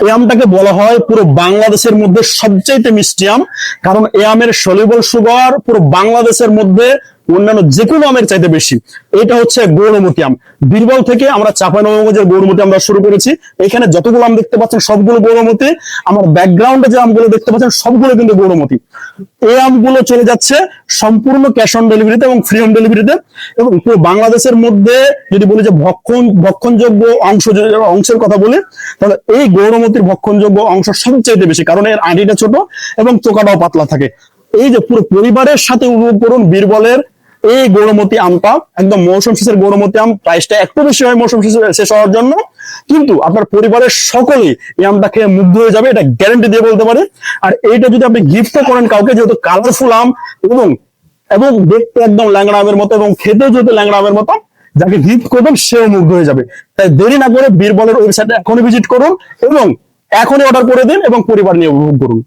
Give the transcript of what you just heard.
এই বলা হয় পুরো বাংলাদেশের মধ্যে সবচাইতে মিষ্টি আম। কারণ এই আমের সলিবল সুগার পুরো বাংলাদেশের মধ্যে অন্যান্য যে কোনো আমের চাইতে বেশি। এটা হচ্ছে গৌরমতি আম। বীরবল থেকে আমরা চাপানগঞ্জের গৌরমতি আমরা শুরু করেছি। এখানে যতগুলো আম দেখতে পাচ্ছেন সবগুলো গৌরমতি আমার ব্যাকগ্রাউন্ডে যে আমগুলো দেখতে পাচ্ছেন সবগুলো কিন্তু গৌরমতি এই আমগুলো চলে যাচ্ছে সম্পূর্ণ ক্যাশ অন ডেলিভারিতে এবং ফ্রি হোম ডেলিভারিতে এবং পুরো বাংলাদেশের মধ্যে যদি বলি যে ভক্ষণ, ভক্ষণযোগ্য অংশ অংশের কথা বলি, তাহলে এই গৌরমতির ভক্ষণযোগ্য অংশ সবচেয়ে বেশি। কারণ এর আঁটিটা ছোট এবং চোকাটাও পাতলা থাকে। এই যে পুরো পরিবারের সাথে উপভোগ করুন বীরবলের এই গৌরমতি আমটা, একদম মৌসুম শেষের গৌরমতি আম, প্রাইসটা একটু বেশি হয় মৌসুম শেষে শেষ হওয়ার জন্য। কিন্তু আপনার পরিবারের সকলেই এই আমটা খেয়ে মুগ্ধ হয়ে যাবে, এটা গ্যারান্টি দিয়ে বলতে পারে। আর এইটা যদি আপনি গিফট করেন কাউকে, যেহেতু কালারফুল আম এবং এবং দেখতে একদম ল্যাংড়া আমের মতো এবং খেতে যেহেতু ল্যাংড়া আমের মতো, যাকে গিফট করবেন, সেও মুগ্ধ হয়ে যাবে। তাই দেরি না করে বীরবলের ওয়েবসাইটে এখনই ভিজিট করুন এবং এখনই অর্ডার করে দিন এবং পরিবার নিয়ে উপভোগ করুন।